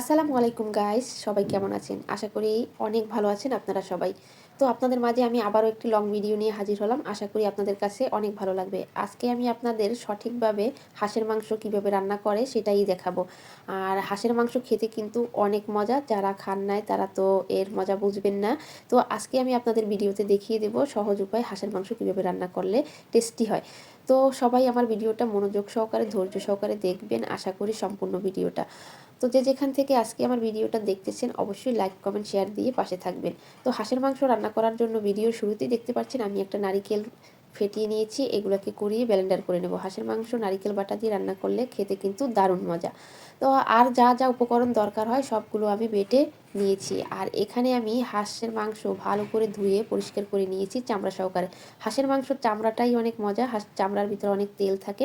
আসসালামু আলাইকুম গাইস সবাই কেমন আছেন? আশা করি অনেক ভালো আছেন আপনারা সবাই। তো আপনাদের মাঝে আমি আবারও একটি লং ভিডিও নিয়ে হাজির হলাম। আশা করি আপনাদের কাছে অনেক ভালো লাগবে। আজকে আমি আপনাদের সঠিকভাবে হাঁসের মাংস কীভাবে রান্না করে সেটাই দেখাবো। আর হাঁসের মাংস খেতে কিন্তু অনেক মজা। যারা খান নাই, তারা তো এর মজা বুঝবেন না। তো আজকে আমি আপনাদের ভিডিওতে দেখিয়ে দেবো সহজ উপায় হাঁসের মাংস কীভাবে রান্না করলে টেস্টি হয়। তো সবাই আমার ভিডিওটা মনোযোগ সহকারে, ধৈর্য সহকারে দেখবেন। আশা করি সম্পূর্ণ ভিডিওটা। তো যে যেখান থেকে আজকে আমার ভিডিওটা দেখতেছেন, অবশ্যই লাইক কমেন্ট শেয়ার দিয়ে পাশে থাকবেন। তো হাঁসের মাংস রান্না করার জন্য ভিডিও শুরুতেই দেখতে পাচ্ছেন, আমি একটা নারিকেল ফেটিয়ে নিয়েছি, এগুলোকে করিয়ে ব্লেন্ডার করে নেব। হাঁসের মাংস নারিকেল বাটা দিয়ে রান্না করলে খেতে কিন্তু দারুণ মজা। তো আর যা যা উপকরণ দরকার হয়, সবগুলো আমি বেটে নিয়েছি। আর এখানে আমি হাঁসের মাংস ভালো করে ধুয়ে পরিষ্কার করে নিয়েছি চামড়া সহকারে। হাঁসের মাংসর চামড়াটাই অনেক মজা, হাঁস চামড়ার ভিতরে অনেক তেল থাকে।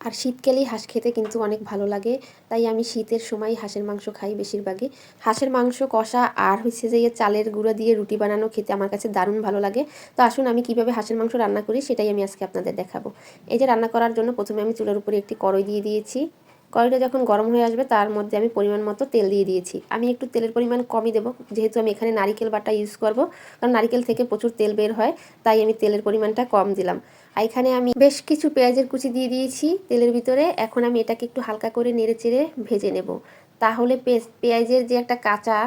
আর শীতকালেই হাঁস খেতে কিন্তু অনেক ভালো লাগে। তাই আমি শীতের সময় হাঁসের মাংস খাই বেশিরভাগই। হাঁসের মাংস, কষা আর হচ্ছে যে চালের গুঁড়ো দিয়ে রুটি বানানো খেতে আমার কাছে দারুণ ভালো লাগে। তো আসুন আমি কীভাবে হাঁসের মাংস রান্না করি সেটাই আমি আজকে আপনাদের দেখাবো। এই যে রান্না করার জন্য প্রথমে আমি চুলার উপরে একটি কড়াই দিয়ে দিয়েছি। কড়াইটা যখন গরম হয়ে আসবে, তার মধ্যে আমি পরিমাণ মতো তেল দিয়ে দিয়েছি। আমি একটু তেলের পরিমাণ কমই দেবো। যেহেতু আমি এখানে নারিকেল বাটা ইউজ করব, কারণ নারিকেল থেকে প্রচুর তেল বের হয়, তাই আমি তেলের পরিমাণটা কম দিলাম। আর এখানে আমি বেশ কিছু পেঁয়াজের কুচি দিয়ে দিয়েছি তেলের ভিতরে। এখন আমি এটাকে একটু হালকা করে নেড়ে চেড়ে ভেজে নেব। তাহলে পেঁয়াজের যে একটা কাঁচা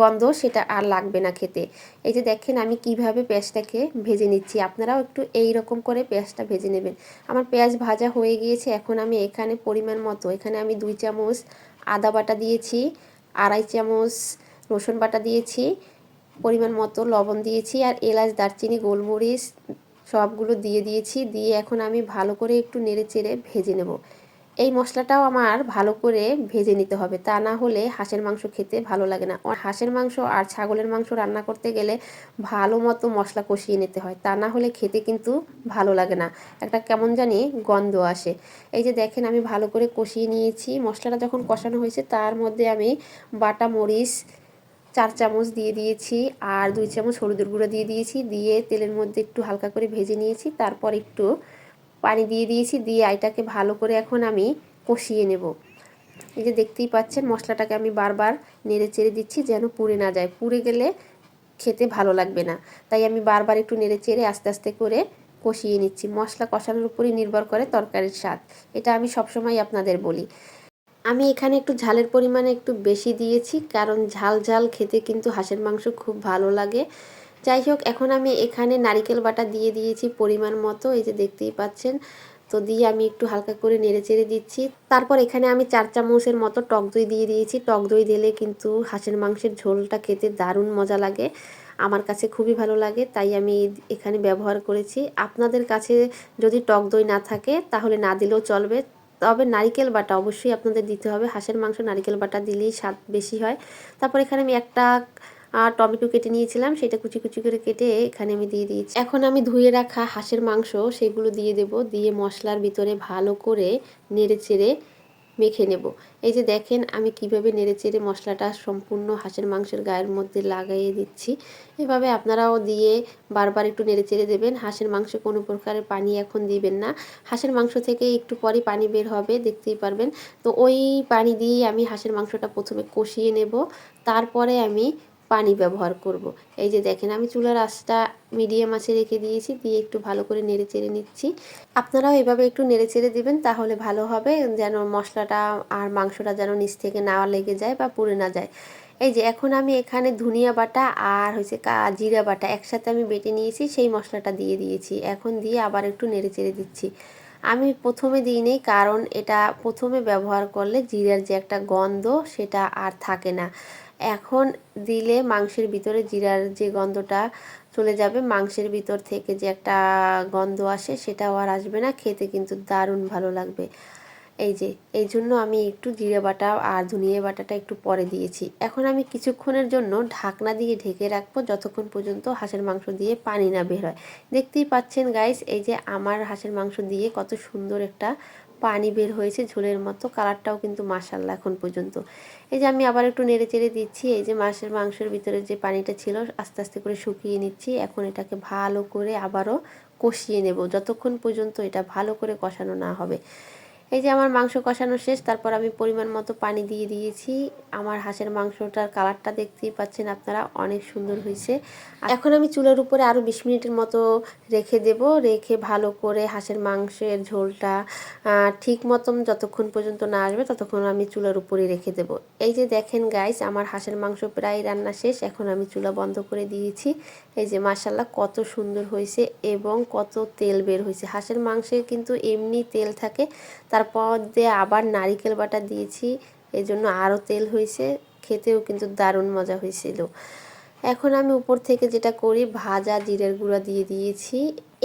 গন্ধ সেটা আর লাগবে না খেতে। এই যে দেখেন আমি কীভাবে পেঁয়াজটাকে ভেজে নিচ্ছি। আপনারাও একটু এই রকম করে পেঁয়াজটা ভেজে নেবেন। আমার পেঁয়াজ ভাজা হয়ে গিয়েছে। এখন আমি এখানে পরিমাণ মতো, এখানে আমি দুই চামচ আদা বাটা দিয়েছি, আড়াই চামচ রসুন বাটা দিয়েছি, পরিমাণ মতো লবণ দিয়েছি আর এলাচ, দারচিনি, গোলমরিচ সবগুলো দিয়ে দিয়েছি। দিয়ে এখন আমি ভালো করে একটু নেড়ে চেড়ে ভেজে নেব। এই মশলাটাও আমার ভালো করে ভেজে নিতে হবে। তা না হলে হাঁসের মাংস খেতে ভালো লাগে না। হাঁসের মাংস আর ছাগলের মাংস রান্না করতে গেলে ভালো মতো মশলা কষিয়ে নিতে হয়। তা না হলে খেতে কিন্তু ভালো লাগে না। একটা কেমন জানি গন্ধ আসে। এই যে দেখেন, আমি ভালো করে কষিয়ে নিয়েছি। মশলাটা যখন কষানো হয়েছে, তার মধ্যে আমি বাটা মরিচ চার চামচ দিয়ে দিয়েছি আর দুই চামচ হলুদের গুঁড়ো দিয়ে দিয়েছি। দিয়ে তেলের মধ্যে একটু হালকা করে ভেজে নিয়েছি। তারপর একটু পানি দিয়ে দিয়েছি, দিয়ে এটাকে ভালো করে এখন আমি কষিয়ে নেব। এই যে দেখতেই পাচ্ছেন, মশলাটাকে আমি বারবার নেড়ে চেড়ে দিচ্ছি যেন পুড়ে না যায়। পুড়ে গেলে খেতে ভালো লাগবে না। তাই আমি বারবার একটু নেড়ে চেড়ে আস্তে আস্তে করে কষিয়ে নিচ্ছি। মশলা কষানোর উপরই নির্ভর করে তরকারির স্বাদ। এটা আমি সবসময় আপনাদের বলি। আমি এখানে একটু ঝালের পরিমাণে একটু বেশি দিয়েছি, কারণ ঝাল ঝাল খেতে কিন্তু হাঁসের মাংস খুব ভালো লাগে। যাই হোক, এখন আমি এখানে নারিকেল বাটা দিয়ে দিয়েছি পরিমাণ মতো, এই যে দেখতেই পাচ্ছেন। তো দিয়ে আমি একটু হালকা করে নেড়ে চেড়ে দিচ্ছি। তারপর এখানে আমি চার চামচের মতো টক দই দিয়ে দিয়েছি। টক দই দিলে কিন্তু হাঁসের মাংসের ঝোলটা খেতে দারুণ মজা লাগে। আমার কাছে খুবই ভালো লাগে, তাই আমি এখানে ব্যবহার করেছি। আপনাদের কাছে যদি টক দই না থাকে, তাহলে না দিলেও চলবে। তবে নারিকেল বাটা অবশ্যই আপনাদের দিতে হবে। হাঁসের মাংস নারিকেল বাটা দিলেই স্বাদ বেশি হয়। তারপর এখানে আমি একটা আর টমেটো কেটে নিয়েছিলাম, সেটা কুচি কুচি করে কেটে এখানে আমি দিয়ে দিয়েছি। এখন আমি ধুয়ে রাখা হাঁসের মাংস, সেগুলো দিয়ে দেব, দিয়ে মশলার ভিতরে ভালো করে নেড়ে চেড়ে মেখে নেব। এই যে দেখেন, আমি কীভাবে নেড়ে চেড়ে মশলাটা সম্পূর্ণ হাঁসের মাংসের গায়ের মধ্যে লাগাইয়ে দিচ্ছি। এভাবে আপনারাও দিয়ে বারবার একটু নেড়ে চেড়ে দেবেন। হাঁসের মাংসে কোনো প্রকারের পানি এখন দিবেন না। হাঁসের মাংস থেকে একটু পরে পানি বের হবে, দেখতেই পারবেন। তো ওই পানি দিয়ে আমি হাঁসের মাংসটা প্রথমে কষিয়ে নেব। তারপরে আমি পানি ব্যবহার করব। এই যে দেখেন, আমি চুলার আঁচটা মিডিয়াম আঁচে রেখে দিয়েছি, দিয়ে একটু ভালো করে নেড়ে চেড়ে নিচ্ছি। আপনারাও এভাবে একটু নেড়ে চেড়ে দিবেন, তাহলে ভালো হবে, যেন মশলাটা আর মাংসটা যেন নিচ থেকে না লেগে যায় বা পুড়ে না যায়। এই যে এখন আমি এখানে ধনিয়া বাটা আর হচ্ছে জিরা বাটা একসাথে আমি বেটে নিয়েছি, সেই মশলাটা দিয়ে দিয়েছি। এখন দিয়ে আবার একটু নেড়ে চেড়ে দিচ্ছি। আমি প্রথমে দিই নেই, কারণ এটা প্রথমে ব্যবহার করলে জিরার যে একটা গন্ধ, সেটা আর থাকে না। এখন দিলে মাংসের ভিতরে জিরার যে গন্ধটা চলে যাবে, মাংসের ভিতর থেকে যে একটা গন্ধ আসে সেটাও আর আসবে না, খেতে কিন্তু দারুণ ভালো লাগবে। এই যে, এই জন্য আমি একটু জিরে বাটা আর ধনিয়া বাটাটা একটু পরে দিয়েছি। এখন আমি কিছুক্ষণের জন্য ঢাকনা দিয়ে ঢেকে রাখব, যতক্ষণ পর্যন্ত হাঁসের মাংস দিয়ে পানি না বের হয়। দেখতেই পাচ্ছেন গাইস এই যে আমার হাঁসের মাংস দিয়ে কত সুন্দর একটা পানি বের হয়েছে ঝোলের মতো, কালারটাও কিন্তু মাসাল্লা এখন পর্যন্ত। এই যে আমি আবার একটু নেড়ে চেড়ে দিচ্ছি, এই যে মাছের মাংসের ভিতরে যে পানিটা ছিল, আস্তে আস্তে করে শুকিয়ে নিচ্ছি। এখন এটাকে ভালো করে আবারও কষিয়ে নেব। যতক্ষণ পর্যন্ত এটা ভালো করে কষানো না হবে। এই যে আমার মাংস কষানো শেষ, তারপর আমি পরিমাণ মতো পানি দিয়ে দিয়েছি। আমার হাঁসের মাংসটার কালারটা দেখতেই পাচ্ছেন আপনারা, অনেক সুন্দর হয়েছে। এখন আমি চুলার উপরে আরও বিশ মিনিটের মতো রেখে দেব, রেখে ভালো করে হাঁসের মাংসের ঝোলটা ঠিক মতন যতক্ষণ পর্যন্ত না আসবে ততক্ষণ আমি চুলার উপরে রেখে দেব। এই যে দেখেন গাইস আমার হাঁসের মাংস প্রায় রান্না শেষ, এখন আমি চুলা বন্ধ করে দিয়েছি। এই যে মাসাল্লাহ কত সুন্দর হয়েছে এবং কত তেল বের হয়েছে। হাঁসের মাংসে কিন্তু এমনি তেল থাকে তারপর দিয়ে আবার নারিকেল বাটা দিয়েছি। এই জন্য আরও তেল হয়েছে। খেতেও কিন্তু দারুণ মজা হয়েছিল। এখন আমি উপর থেকে যেটা করি, ভাজা জিরের গুঁড়া দিয়ে দিয়েছি।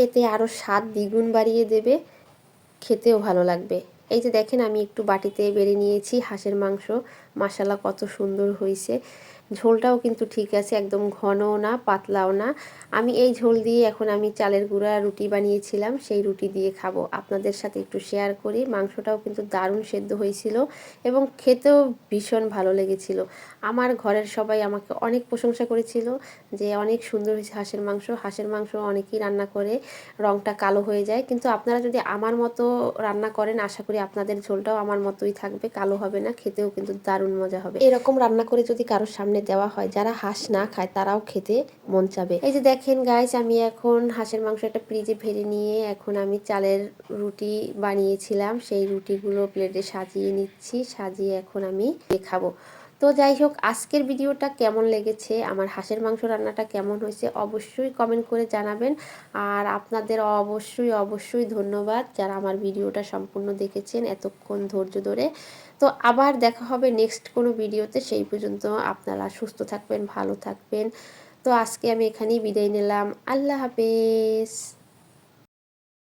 এতে আরও স্বাদ দ্বিগুণ বাড়িয়ে দেবে। খেতেও ভালো লাগবে। এই যে দেখেন, আমি একটু বাটিতে বেড়ে নিয়েছি হাঁসের মাংস। মশালা কত সুন্দর হয়েছে। ঝোলটাও কিন্তু ঠিক আছে, একদম ঘনও না, পাতলাও না। আমি এই ঝোল দিয়ে এখন আমি চালের গুঁড়া রুটি বানিয়েছিলাম, সেই রুটি দিয়ে খাব। আপনাদের সাথে একটু শেয়ার করি, মাংসটাও কিন্তু দারুণ সেদ্ধ হয়েছিল এবং খেতেও ভীষণ ভালো লেগেছিল। আমার ঘরের সবাই আমাকে অনেক প্রশংসা করেছিল যে অনেক সুন্দর হয়েছে হাঁসের মাংস। হাঁসের মাংস অনেকেই রান্না করে রঙটা কালো হয়ে যায়। কিন্তু আপনারা যদি আমার মতো রান্না করেন, আশা করি আপনাদের ঝোলটাও আমার মতোই থাকবে, কালো হবে না, খেতেও কিন্তু দারুণ মজা হবে। এরকম রান্না করে যদি কারোর সামনে সামনে দেওয়া হয়। যারা হাঁস না খায়, তারাও খেতে মন চাবে। এই যে দেখেন গাইজ আমি এখন হাঁসের মাংস একটা ফ্রিজে ফেলে নিয়ে এখন আমি চালের রুটি বানিয়েছিলাম। সেই রুটিগুলো প্লেটে সাজিয়ে নিচ্ছি, সাজিয়ে এখন আমি খাব। তো যাই হোক, আজকের ভিডিওটা কেমন লেগেছে? আমার হাঁসের মাংস রান্নাটা কেমন হয়েছে? অবশ্যই কমেন্ট করে জানাবেন। আর আপনাদের অবশ্যই অবশ্যই ধন্যবাদ যারা আমার ভিডিওটা সম্পূর্ণ দেখেছেন এতক্ষণ ধৈর্য ধরে। তো আবার দেখা হবে নেক্সট কোনো ভিডিওতে। সেই পর্যন্ত আপনারা সুস্থ থাকবেন, ভালো থাকবেন। তো আজকে আমি এখানেই বিদায় নিলাম। আল্লাহ হাফেজ।